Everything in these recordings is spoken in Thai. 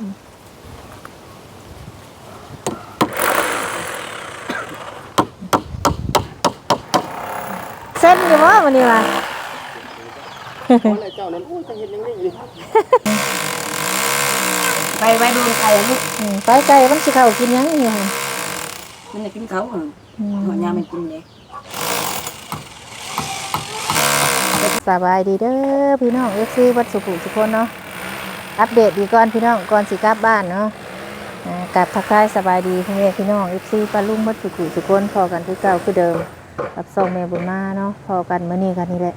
เส้นอยู่บ่วันนี้ว่ะอะไรเจ้านั้นอู้จะเห็นยังไงอยู่ไปไปดูไก่ลูกอืมไปไก่มันสิเข้ากินหยังนี่ค่ะมันจะกินเขาอะอืมหัวยามันกินเลยสบายดีเด้อพี่น้อง FC วัดสุขุทุกคนเนาะ อัปเดตดีก่อนพี่น้องก่อนสิกลับบ้านเนาะอ่ากลับทักทายสบายดีพี่แม่พี่น้อง FC ปลาลุงวัดสุขุทุกนพอกันคือเก่าคือเดิมกับส่งแม่บุญมาเนาะพอกันเมื้อนี้กันนี่แหละ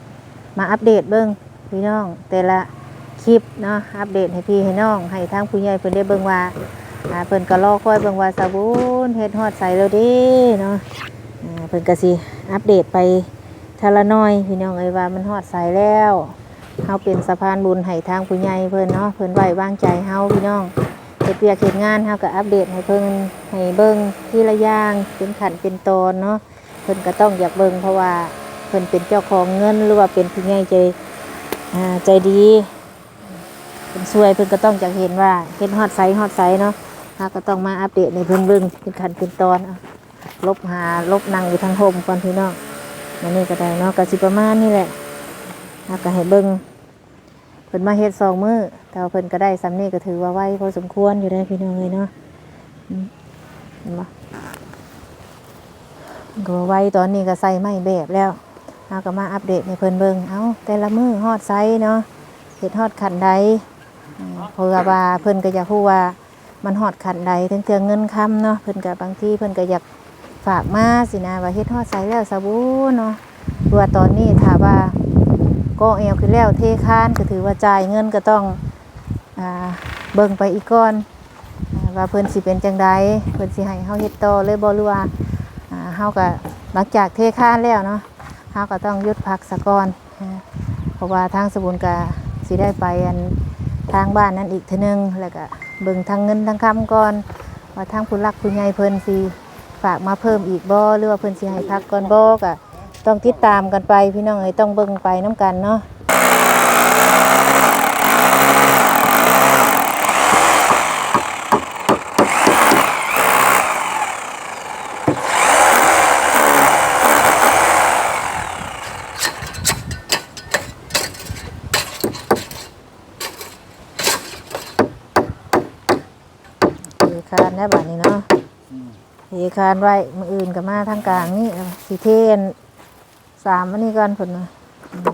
มาอัปเดตเบิ่งพี่น้อง แต่ละคลิปเนาะอัปเดตให้พี่ให้น้อง ให้ทางผู้ใหญ่เพิ่นได้เบิ่งว่าเพิ่นก็รอคอยเบิ่งว่าสาบุญเฮ็ดฮอดใสแล้วด้เนาะเพิ่นก็สิอัปเดตไปทละน้อย พี่น้องเอ้ยว่ามันฮอดใส่แล้ว เฮาเป็นสะพานบุญให้ทางผู้ใหญ่เพิ่นเนาะเพิ่นไว้วางใจเฮาพี่น้องเฮ็ดเวียกเฮ็ดงานเฮาก็อัปเดตให้เพิ่นให้เบิ่งทีละอย่างเป็นขั้นเป็นตอนเนาะเพิ่นก็ต้องอยากเบิ่งเพราะว่าเพิ่นเป็นเจ้าของเงินหรือว่าเป็นผู้ใหญ่ใจอ่าใจดีเป็นช่วยเพิ่นก็ต้องอยากเห็นว่าเห็นฮอดไซฮอดไซเนาะเฮาก็ต้องมาอัปเดตในเพิ่นเบิ่งเป็นขั้นเป็นตอนเอาลบหาลบนั่งอยู่ทางโฮมก่อนพี่น้องอันนี้ก็ได้เนาะก็สิประมาณนี้แหละ เฮาก็ให้เบิ่งเพิ่นมาเฮ็ดสองมื้อแต่ว่าเพิ่นก็ได้สำนี้ก็ถือว่าไวพอสมควรอยู่ได้พี่น้องเลยเนาะเห็นบ่ก็ไวตอนนี้ก็ใส่ไม้แบบแล้วเราก็มาอัปเดตในเพิ่นเบิงเอาแต่ละมือฮอดไซเนาะเห็ดฮอดขันใดเพราะว่าเพิ่นก็อยากพูดว่ามันฮอดขันใดถึงเทืองเงินคำเนาะเพิ่นก็บางทีเพิ่นก็อยากฝากมาสินะว่าเฮ็ดฮอดไซแล้วสบู่เนาะตัวตอนนี้ถ้าว่า ก็เอวขึ้นแล้วเทคานก็ถือว่าจ่ายเงินก็ต้องอเบิ่งไปอีกก่อนอ่าว่าเพิ่นสิเป็นจังใดเพิ่นสิให้เฮาเฮ็ดต่อเลยบ่หรือว่าอ่าเฮาก็หลังจากเทคานแล้วเนาะเฮาก็ต้องยุดพักสะก่อนเพราะว่าทางสบุนกะสิได้ไปอันทางบ้านนั้นอีกเทีนึงแล้วก็เบิ่งทางเงินทางคำก่อนว่าทางผู้รักผู้ใหญ่เพิ่นสิฝากมาเพิ่มอีกบ่หรือว่าเพิ่นสิให้พักก่อนบ่ก็ ต้องติดตามกันไปพี่น้องเอ้ยต้องเบิ่งไปน้ำกันเนาะเทคานได้บัดนี้เนาะเทคานไว้มืออื่นก็มาทางกลางนี่เอาสิเทน สามอันนี้ก่อนผลนะอืม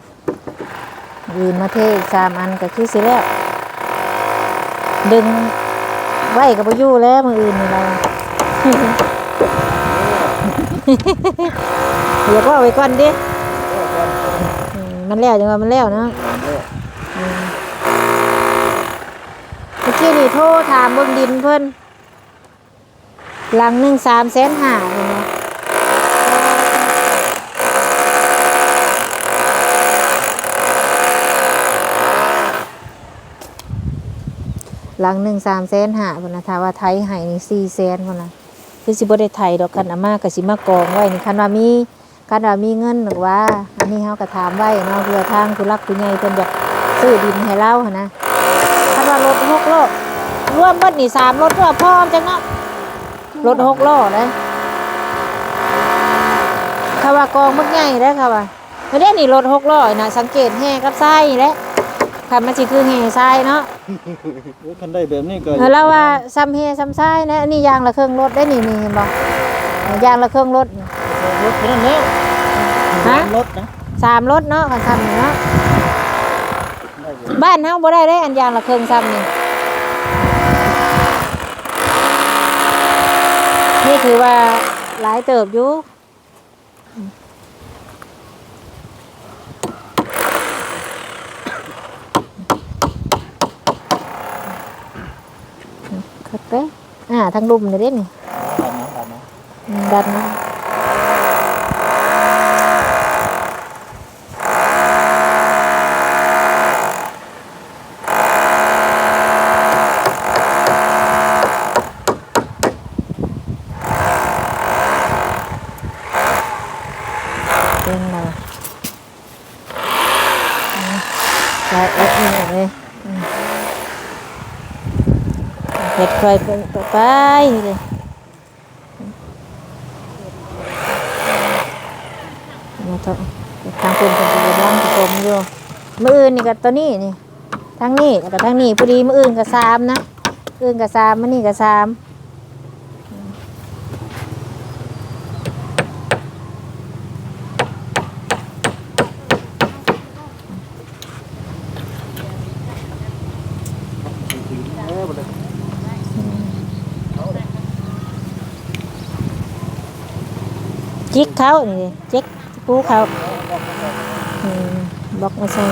มื้ออื่นมาเทอีกสามอันก็คือสิแล้วดึงไว้กับอยู่แล้วมืออื่นนี่เราเดี๋ยวก็เอาไว้ก่อนดิอืมมันแล้วจังว่ามันแล้วเนาะอืมเมื่อกี้นี่โทรถามเบิ่งดินเพิ่นหลังหนึ่งสามแสนห้าเลยนะห หลังหนึ่งสามแสนหาคนะถ้าว่าไทยให้นี่สี่แสนคนะคือสิบ่ได้ไทยดอกคันอาม่ากับสิมากองไว้นี่คันว่ามีคันว่ามีเงินหรือว่า อันนี้เขาก็ถามไว้เนาะเพื่อทางผู้รักผู้ใหญ่เพิ่นอยากซื้อดินให้เราหนะคันว่ารถหกล้อรวมเบิดนี่สามรถก็พร้อมจังเนาะรถหกล้อเลยคำว่ากองมึกใหญ่ได้อค่ะว่าไม่ได้นี่รถหกล้อนะสังเกตแห่กับไส้แล้ว ค่ะมันสิคือแห่ทรายเนาะโอ้คันได้แบบนี้ก็เออแล้วว่าซ้ำเฮซ้ำซ้ายนะอันนี่ยางละเครื่องรถได้นี่นี่เห็นบ่ยางละเครื่องรถรถนั่นแล้วฮะรถนะสามรถเนาะคันซ้ำนี่เนาะได้อยู่บ้านเฮาบ่ได้ได้อันยางละเครื่องซ้ำนี่นี่คือว่าหลายเติบอยู่ เด้อ่าทางลุมนี่เด้นี่ดันนะดันนะอืมดันนะเป็นไงอืมลายเอ็ดนี่เลยอืม เห็ดค่อยเป็นต่อไปเลยมาเถอทางคนเป็นผู้ร่างผมอยู่มืออื่นนี่กับตัวนี้นี่ทางนี้กับทางนี้พอดีมืออื่นกับสามนะมืออื่นกับสามมันนี่กับสาม เออบ่ได้ จิกเขานี่จิกปูเขาบอกมาใส่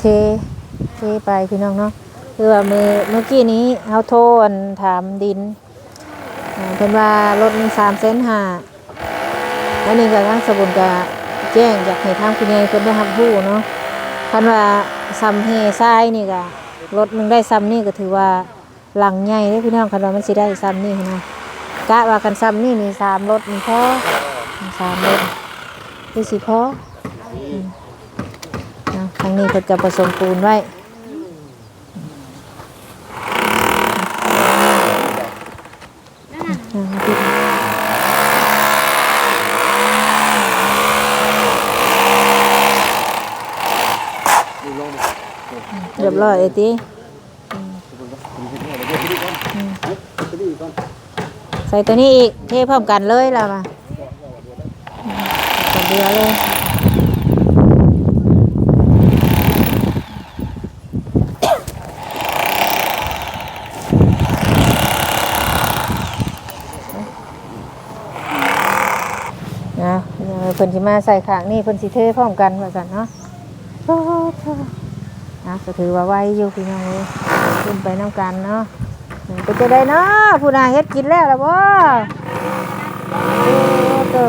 เทเทไปพี่น้องเนาะคือว่ามือเมื่อกี้นี้เอาโทนถามดินเพิ่นว่ารถมีสามเส้นห้า อันนี้ก็ทางสบุนก็แจ้งอยากให้ทางคุณยายเพิ่นได้รับรู้เนาะคันว่าซ้ำเฮทรายนี่ก็รถหนึงได้ซ้ำนี่ก็ถือว่าหลังใหญ่เด้อพี่น้องคันว่ามันสิได้ซ้ำนี่นะกะว่ากันซ้ำนี่นี่สามรถนี่พอสามรถคือสิพออืมนะทางนี้เพิ่นก็ผสมปูนไว้อืมอ่า ดูลง เรียบร้อยไอ้ติไปดีก่อนใส่ตัวนี้อีก เทพร้อมกันเลยแล้วมาตัวเดียวเลยนะเพิ่นสิมาใส่ขางนี่เพิ่นสิเทพร้อมกันว่าซั่นเนาะโอ้โธ่ นะก็ถือว่าไวอยู่พี่น้องเอ้ยขึ้นไปน้ำกันเนาะเป็นจะได้เนาะผู้นาเฮ็ดกินแล้วล่ะบ่โอ้เตอ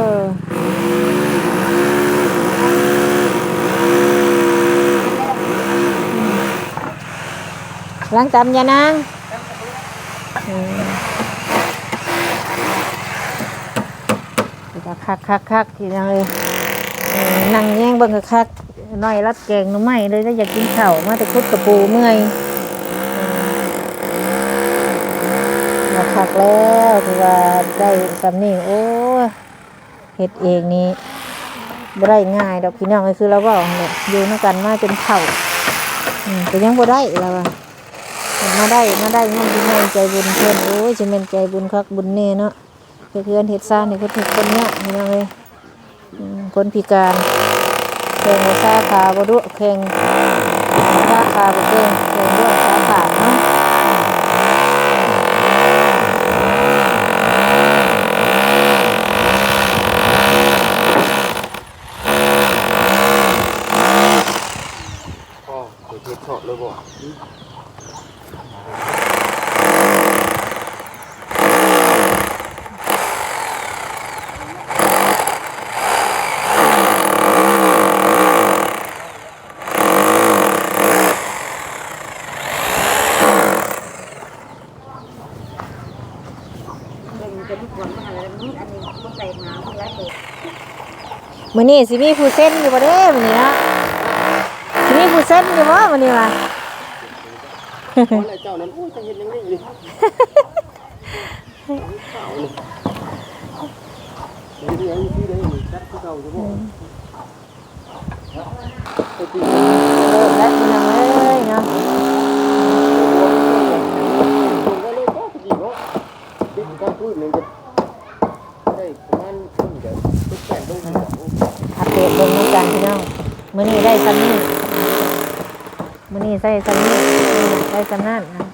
ล้างตำยานางคักคักคักทีนังเลยนั่งแย่งเบิ่งคัก น้อยรัดแกงหน่อไม้เลยถ้าอยากกินข้ามาแต่คุดกระปูเมื่อยมาคักแล้วถือว่าได้สำนี่โอ้เฮ็ดเองนี่บ่ได้ง่ายดอกพี่น้องก็คือเราเว่าเนี่ยอยู่นำกันมาจนเฒ่าอืมก็ยังบ่ได้แล้วอะมาได้มาได้ยังดีให้ใจบุญเพิ่นโอ้ยสิแม่นใจบุญคักบุญแน่เนาะเพื่อนเฮ็ดซ่านนี่เพิ่นทุกคนเนี่ยพี่น้องเอ้ยอืมคนพิการ เข่งว่าซาขาบดุเข่งซาขาบ่เก่งเข่งด้วยซาขาเนาะพ่อเดี๋ยวเฮ็ดชอบเลยบ่ มื้อนี้สิมีผู้เส้นอยู่บ่เด้มื้อนี้เนาะสิมีผู้เส้นอยู่บ่มื้อนี้ว่ะเพราะอะไรเจ้านั้นโอ้ยจะเฮ็ดยังไงอยู่ขาวเลยเดี๋ยวนี้ยังอยู่ที่ใดนี่จัดคือเก่าอยู่บ่ไปตีเริ่มแล้วพี่น้องเอ้ยเนาะ ผมก็เลยก็ดีเนาะติดการพูดนึงก็ได้ประมาณครึ่งเดือนติดแปดลงนี่แหละโอ้ อัปเดตเบิ่งนำกันพี่น้องมื้อนี้ได้ซ้ำนี้มื้อนี้ใส่ซ้ำนี้มื้อนี้ได้ซ้ำนั้นนะ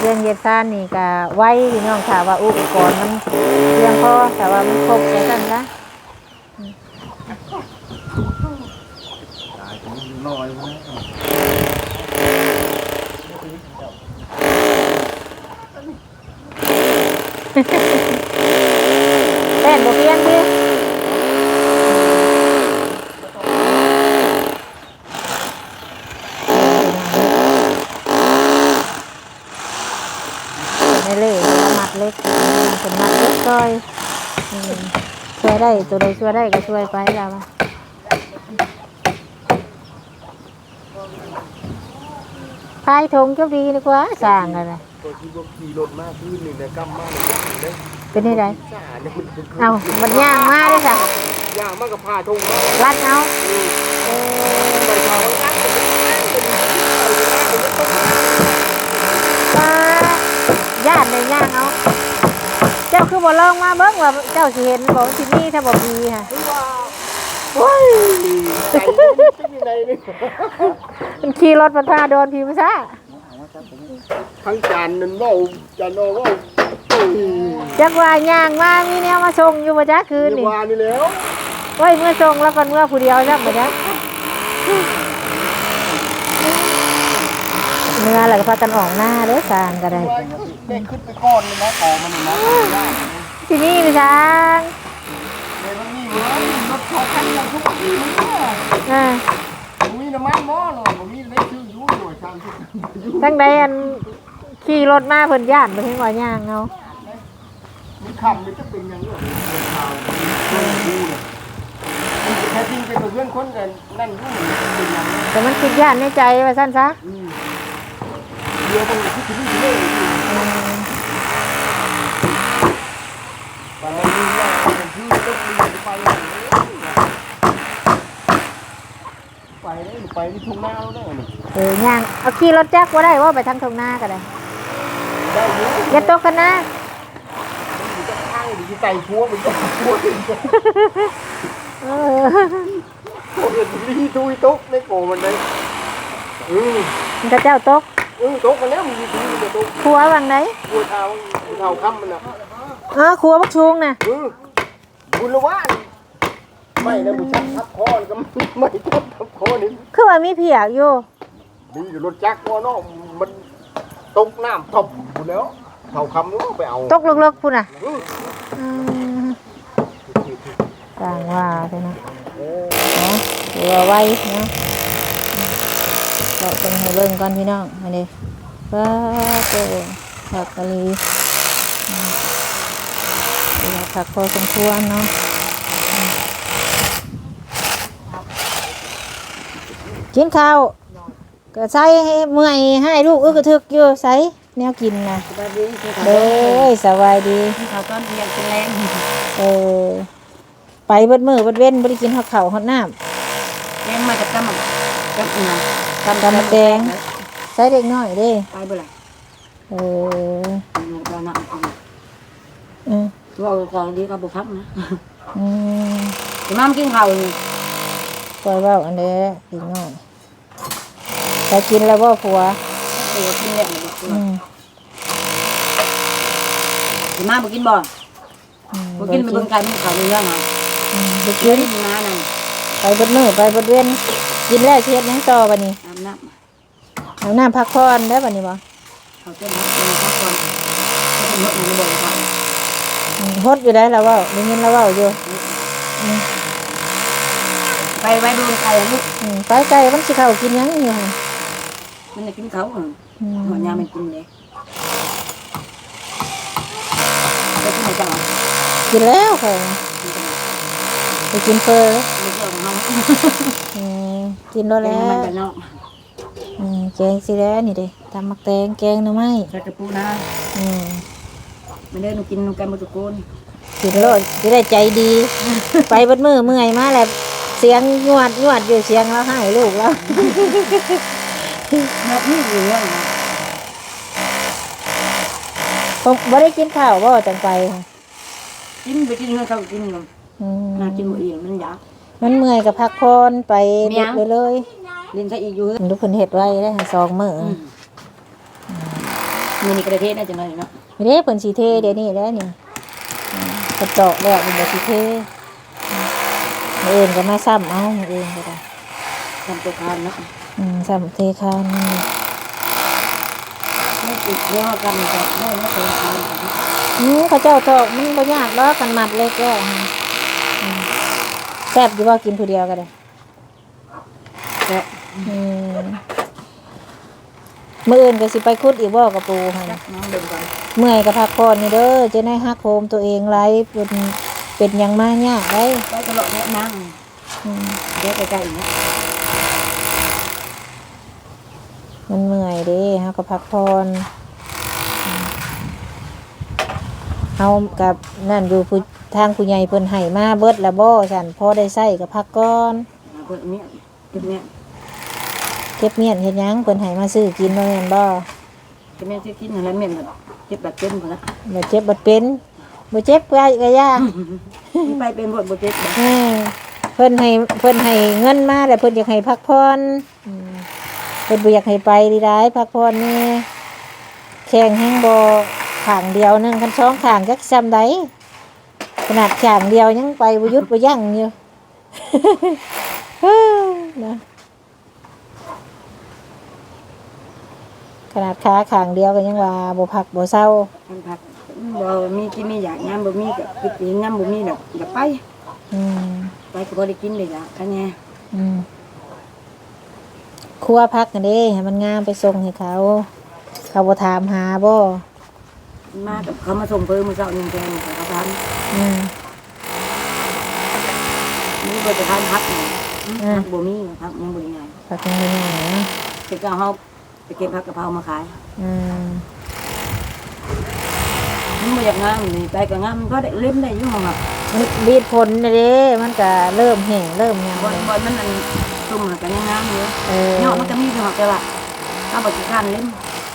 เรื่องเย็ดซ่านนี่ก็ ไว้พี่น้องค่ะว่าอุปกรณ์มันเพียงพอแต่ว่ามันครบใช้กันนะตายผมน้อยนะแป้นบ่เปลี่ยนพี่ เล็กเป็นมัดเล็กก้อยอืมช่วย ได้ตัวใดช่วยได้ก็ช่วยไปแล้วอะพายทงก็ดีดีกว่าสร้างอะไรตัวที่ว่าขี่รถมาพื้นหนึ่งแต่กำมาเลยย่างเลยเป็นยังไงสาเนี่ยมันเป็นเอามันย่างมาเลยค่ะย่างมากกับผ้าทงมารัดเอาเออไปเท้าย่างเป็นย่างเป็นย่างเป็นต้อง ปลาญาติเลยย่างเอา เจ้า คือบ่ลองมาเบิ่งว่าเจ้าสิเห็นบ่ที่นี่ถ้าบ่มีค่ะคือว่าโอ้ยใจมันเป็นยังไงนี่มันขี่รถมันพาโดนพี่ภาษาทั้งจานนั่นเว่าจานโนเว่าโอ้ยจักว่าย่างมามีแนวมาส่งอยู่บ่จ๊ะคืนเรียนี่กว่านี่แล้วโอ้ยเมื่อส่งแล้วก่อนเมื่อผู้เดียวจักบ่จ๊ะ เมื่อแล้วก็พากันออกหน้าเด้อสร้างก็ได้ว่าเด็กขึ้นไปก้อนเลยนะต่อมันนี่นะย่างที่นี่พี่ช้างเลยมันมีเว้ยรถเขาคันเราทุกปีมันก็อ่ามีน้ำมันหม้อหน่อยมันมีได้ชื่ออยู่หน่วยชามทุกอยู่ทั้งใดอันขี่รถมาเพิ่นย่านบ่เห็นว่าย่างเอามันคำมันจะเป็นอย่างนี้เป็นข่าวดูเลยแท้จริงเป็นเพื่อนคนกันนั่นอยู่เป็นอย่างนี้แต่มันคิดย่านในใจว่าซั่นซะ เดี๋ยวมันคิดถึงที่นี่บางทีเนี่ยเป็นชื่อต้องมีไปไปได้ไปที่ทุ่งนาแล้วได้เออย่างเอาขี่รถจักรบ่ได้ว่าไปทางทงนาก็ได้ได้เยอะอย่าตกกันนะมันจะข้างหรือจะไต่ชัวมันจะชัวเป็นเออโอ้ยรีทุยตุ๊กในโกมันเลยอือมันก็เจ้าตก อือตุ๊กมันแล้วมันมีทุยมันจะตุ๊กครัววังไหนบัวเท้าบัวเท้าค่ำมันอะเออครัวบักชุงน่ะอือบุญละว่านไม่นะบุชักทับคอก็ไม่ทับทับคอนี่คือว่ามีเพียกอยู่ดีอยู่รถจักรว่าน้องมันตกน้ำทบบุญแล้วเท้าค่ำนู้ไปเอาตกเลิกๆพุ่นน่ะอืออืมต่างว่าไปนะเออเนาะถือว่าไว้เนาะ เราต้องให้เบิ่งก่อนพี่น้องอันนี้ป้าโตผักกะหรี่อืมเวลาผักพอสมควรเนาะอืมกินข้าวก็ใส่ให้เมื่อยให้ลูกอึกกระทึกอยู่ใส่แนวกินนะสบายดีคือเขาเด้ยสบายดีเขาต้นเรียนเป็นแรงเออไปเบิดมือเบิดเว้นบ่ได้กินฮอดข้าวฮอดน้ำแรงมาจากกำมังกำมัง ตำมะแดงใส่เด็กน้อยเด้ไปบ่ล่ะเอออยู่ตอนนั้นอืมตัวก่อนดีก็บ่พักนะอืมแต่มากินข้าวนี่ปล่อยเว้าอันเด้เด็กน้อยแต่กินแล้วบ่ผัวเออกินแล้วอืมแต่มาบ่กินบ่อืมบ่กินไปเบิ่งไก่มันข้าวเรื่องนะอืมบ่กิกินนมานั่นไปเบิดมือไปเบิดเว้น กินแล้วสิเฮ็ดหยังต่อบัดนี้อาบน้เอาน้ำพักผ่อนได้บัดนี้บ่ำเขาเต้นเขาเต้นพักก่อนเขาเป็นหมดในบ่อยค่ะอืมฮดอยู่ได้แล้วเว้าได้ยินแล้วเว้าอยู่อืมไปไว้ดูไก่ลูกอืมไปไกลมันสิเข้ากินหยังอยู่หั่นมันจะกินเขาอะอืมหัวยามันกินเลยไปที่ไหนจังกินแล้วค่ะไปกินเฟอไม่เกี่ยวกับน้ องอืมกินแล้วแล้แล้ววมันจะนอกอืมแกงสิแล้วนี่เด้ตำมักแตงแกงหน่อไม้ใส่กระปูนาอืมมันเดินกินกันหมดทุกคนกินแล้วจะได้ใจดี ไปเบดมือเมื่อยมาแล้วเสียงยวดยวดอยู่เสียงแล้วให้ลูกแล้ว แบบนี้อยู่เรื่องนะผมบ่ได้กินข้าวบ่จังไปค่ะกินไปกินเงินเขากินกันอืมน่ากินหมดเองมันอยาก มันเมื่อยกับพักผ่อนไปเมีเด็ยกไปเลยเรียนใช้อีกอยู่ทุกคนเฮ็ดไว้ได้ค่ะสองมื้ออมีนี่กระเทศน่าจะน้อยเนาะนี่เด้เพิ่นสิเทเดี๋ยวนี้แหล้วนี่อืมกระเจาะแล้วเพิ่นบ่สิเทอืมมื้ออื่นก็มาซ้ำเอามื้ออื่นก็ได้ทำตัวคานเนาะอืมซ้ำเทคานนี่ไม่ติดเรื่องกันแต่ไม่ไม่ตัวคานอืมเขาเจ้าตอกมันบ่ยากดอกกันมัดเล็กแล้วอืม แซ่บอยู่บ่กินผู้เดียวก็ได้แต่อืมมื้ออื่นก็สิไปคุดอีกบ่กระปูหั่นจักน้องเดินก่อนเมื่อยก็พักผ่อนนี่เด้อจะได้ฮักโฮมตัวเองไรเป็นเป็นหยังมายากได้ไปตลอดแม่นั่งอืมเดี๋ยวใกล้ๆเนี่ยมันเมื่อยเด้เฮาก็พักผ่อนอืมเฮากับนั่นอยู่ผู้ ทางผู้ใหญ่เพิ่นให้มาเบิดละบ่ฉันพอได้ใช้ก็พักก่อนเอาเพิ่นเมียเก็บเมียเก็บเมียนเฮ็ดหยังเพิ่นให้มาซื้อกินบ่แม่นบ่เก็บเมียที่กินอะไรเมียแบบเก็บแบบเป็นพุ่นนะบ่เจ็บบ่เป็นบ่เจ็บก็ก็ยากมีไปเป็นบทบ่เจ็บบ่เออเพิ่นให้เพิ่นให้เงินมาแต่เพิ่นอยากให้พักผ่อนอืมเพิ่นบ่อยากให้ไปดีได้พักผ่อนนี่แข่งแฮงบ่ข้างเดียวหนึงคันสองข้างจักซ้ำใด ขนาดข้างเดียวยังไปบ่หยุดบ่ยั้งอยู่เฮ้อนะขนาดขาข้างเดียวก็ยังว่าบ่พักบ่เศร้ามันพักบ่มีกินมีอยากยามบ่มีก็คือกินยามบ่มีแบบอย่าไปอืมไปก็บ่ได้กินเลยล่ะคะแนนอืมครัวพักกันเด้ให้มันงามไปส่งให้เขา เขาบ่ถามหาบ่มากับเขามาส่งเพิ่มมื้อเช้านี่แกงเขาทาน อืมนี่บ่จะทานพักนี่พักบ่มีพักยังบ่ได้ง่ายพักกันง่ายๆเนาะแต่ก็เฮาไปเก็บผักกะเพรามาขายอืมมันบ่อยากงามนี่ไปก็งามมันก็ได้เล่มได้อยู่หั่นน่ะมันบีดผลน่ะเด้ มันก็เริ่มแห้งเริ่มหยังบอลเลยบอลมันอันตุ่มแล้วก็ยังงามอยู่เออเนาะมันก็มีอยู่แต่ว่าถ้าบ่สิการเล่ม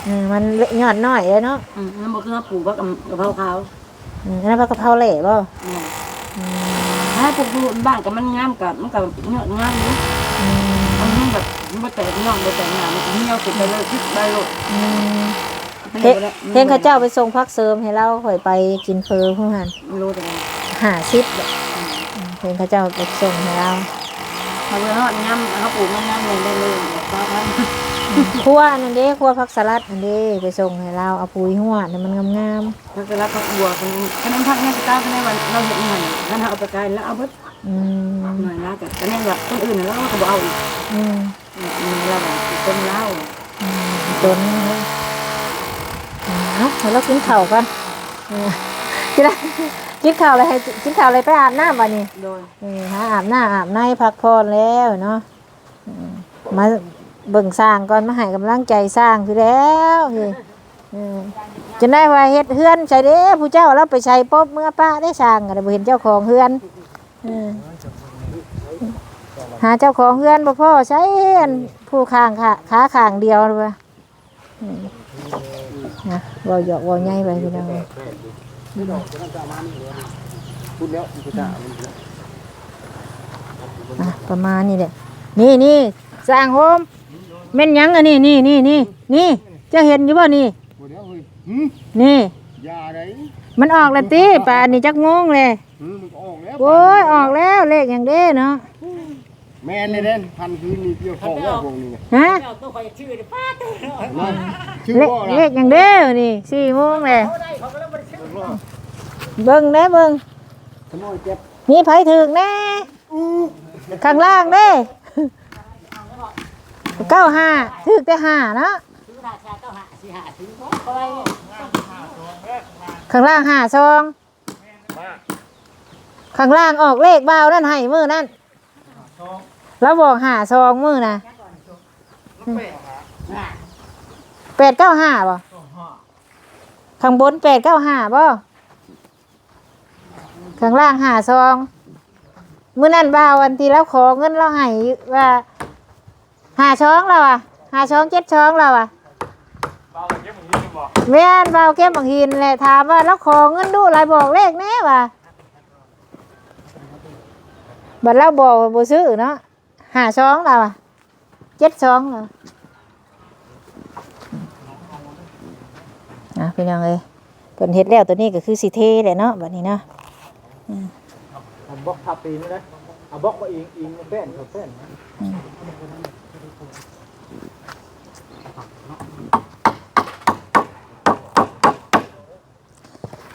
อืมมันยอดน้อยเลยเนาะ อืมมันบ่คือเฮาปลูกผักกะเพราขาว อืมอันนั้นผักกะเพราแหล่บ่อืมอืมถ้าปลูกอยู่บ้านก็มันงามก็มันก็ยอดงามอยู่อืมมันยังแบบมันบ่แตกยอดบ่แตกหน้ามันก็เหี่ยวขึ้นไปเลยคิดไปโลดอืมมันเฮ็ดบ่ได้เฮ็ดเขาเจ้าไปส่งพักเสริมให้เราข่อยไปกินเฟอพุ่นหั่นมันรู้แต่ว่าหาซิปแบบอืมเฮ็ดเขาเจ้าไปส่งให้เราถ้าเวลาเฮางามเฮาปลูกมันงามเลยได้เลยฟ้าพัน ครัวนั่นเด้ครัวผักสลัดอันเด้ไปส่งให้เราเอาปุ๋ยหัวนี่มันงามถ้าจะรับผักบัวคนนี้ขนมผักเนี่ยก็ตามในวันเราเห็นมันถ้าเราเอาไปขายแล้วเอาเบิดๆอืมหน่อยละก็ก็แน่นว่าคนอื่นน่ะเราก็บ่เอาอีกอืมมีเราแบบเป็นเล่าอืมจนเลยอ่าเอาเดี๋ยวเรากินข้าวกันเออกินอะไรกินข้าวอะไรให้กินข้าวอะไรไปอาบน้ำบ่นี่โดยเออหาอาบน้ำอาบในพักผ่อนแล้วเนาะอืมมา เบิ่งสร้างก่อนมาให้กำลังใจสร้างคือแล้วเฮ้ยเออจะได้ว่าเฮ็ดเฮือนใช่เด้ผู้เจ้าเราไปใช้ป๊บเมื่อป้าได้สร้างก็ได้บ่เห็นเจ้าของเฮือนเออหาเจ้าของเฮือนบ่พ่อใช้อันผู้ข้างขาขาข้างเดียวเลยว่ะอืมนะเว้าหยอกเว้าใหญ่ไปพี่น้องพูดแล้วมันก็จะมันจะอะประมาณนี้แหละนี่นี่สร้างโฮม แม่นหยังอันนี้นี่นี่นี่นี่เจะเห็นอยู่บ่นี่พูดแล้วเฮ้ยหืมนี่ ยาไดมันออกแล้วติป่านนี้จักโมงเลยหืมมันก็ออกแล้วโอ้ยออกแล้วเลขอย่างเด้เนาะแม่นเลยเด่นพันคืนนี่เกี่ยวของแล้วพวกนี้เนี่ยฮะตัวคอยชื่อได้ป้าตัวนั่นชื่อเลขว่าอะไรเลขอย่างเด้อนี่สี่โมงเลยเบิ่งเด้เบิ่งขโมยเจ็บมีไผถึกแน่ข้างล่างเด้ เก้าห้าถึกแต่ห้าเนาะข้างล่างห้าซอง ข้างล่างออกเลขเบานั่นให้มือนั่นแล้วบอกหาซองมือนะแปดเก้าห้าบ่ข้างบนแปดเก้าห้าบ่ข้างล่างหาซอง มือนั่นเบาวันที่แล้วขอเงินเราให้ว่า หาช้องเราอะหาช้องเจ็ดช้องเราอะแม่นเบาแก้มบางหินแหละถามว่าแล้วขอเงินดูอะไรบอกเลขแน่ว่ะบัดเราบอกว่าบ่ซื้อเนาะหาช้องเราอะเจ็ดช้องเราอะพี่น้องเอ้ยเพิ่นเฮ็ดแล้วตัวนี้ก็คือสิเทแหละเนาะบัดนี้เนาะเอาบล็อกทับตีนเลยเอาบล็อกมาเองเองแป้นเขาแป้น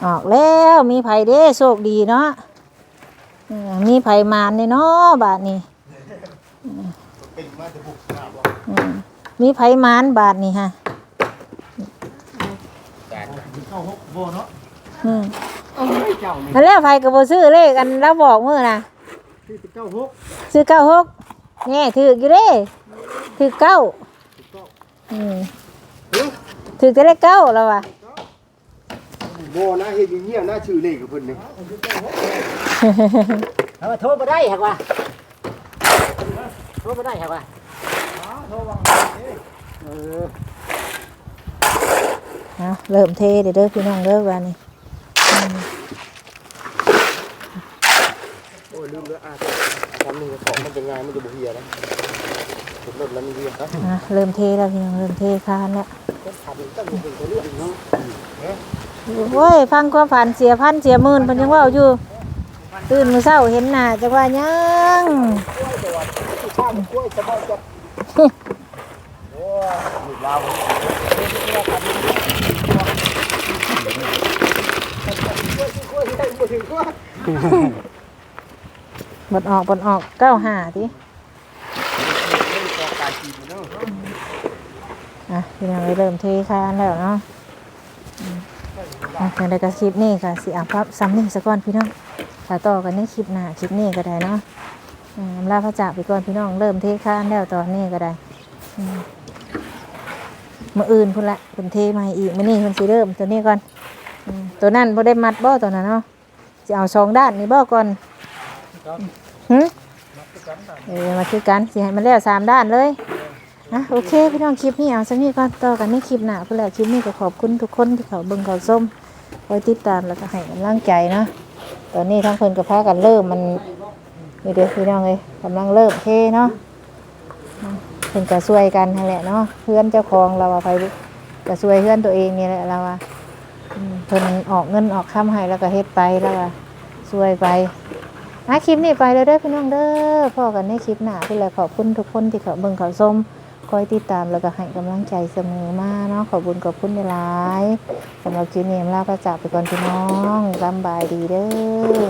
ออกแล้วมีไผ่เด้โชคดีเนาะมีไผ่มานเนาะบาทนี้มีไผ่มานบาทนี่ฮะอันแล้วไผ่กับโบซื้อเลขอันแล้วบอกมือนะซื้อเก้าหกเนี่ยถือกี่เด้ถือเก้าถือจะได้เก้าแล้ววะ บ่นะเฮ็ดอย่างเงี้ยนะชื่อเลขกับเพิ่นนี่เอาโทรบ่ได้หักว่าโทรบ่ได้หักว่าเอาเริ่มเทเด้อเด้อพี่น้องเด้อวันนี้โอ้ยลืมแล้วอะทำนี่ของมันจะง่ายมันจะบ่เฮียนะผมเริ่มแล้วมันเฮียครับอะเริ่มเทแล้วพี่น้องเริ่มเทคานแล้วทำตั้งเป็นตัวเรื่องเนาะ โอ้ยฟังความฝันเสียพันเสียหมื่นเพิ่นยังว่าอยู่ ตื่นมือเช้าเห็นหน้าจักว่ายังข้ามกล้วยสบายจับโอ้ยลูกลาวกล้วยได้บ่ถึงกว่าบดออกบดออกเก้าห้าติอะพี่น้องเริ่มเทคานแล้วเนาะ อะในกระคลิปนี้ก็สิอะพับซ้ำนี่ซะก่อนพี่น้องถ้าต่อกันในคลิปหน้าคลิปนี้ก็ได้เนาะอืมลาพระจาไปก่อนพี่น้องเริ่มเทคานแล้วตอนนี้ก็ได้มมื่ออื่นพุ่นละเป็นเทใหม่อีกมื่อนี้คนสิเริ่มตัวนี้ก่อนตัวนั้นพอได้มัดบ่ตัวนั้นเนาะจะเอาสองด้านนี่บ่ก่อนหึเออมาคือกันสิให้มันแล้วสามด้านเลยนะโอเคพี่น้องคลิปนี้เอาสักนี้ก่อนต่อกันในคลิปหน้าพุ่นละคลิปนี้ก็ขอบคุณทุกคนที่เขาเบิ่งเขาส้ม คอยติดตามแล้วก็ให้กำลังใจเนาะตอนนี้ทั้งเพิ่นกับพากันเริ่มมันนี่เด้อพี่น้องเลยกำลังเริ่มเทเนาะเพิ่นก็ช่วยกันนั่นแหละเนาะเพื่อนเจ้าของเราอะไปก็ช่วยเพื่อนตัวเองนี่แหละเราอะเพิ่นออกเงินออกค้ำให้แล้วก็เฮ็ดไปแล้วก็ช่วยไปอาคลิปนี้ไปเลยเด้อพี่น้องเด้อพ่อกันในคลิปหน้าพี่แหละขอบคุณทุกคนที่เขาเบิ่งเขาสม คอยติดตามแล้วก็ให้กำลังใจเสมอมาเนาะขอบคุณขอบคุณหลายสำหรับคลิปนี้ลาพระจาไปก่อนพี่น้องสำบายดีเด้อ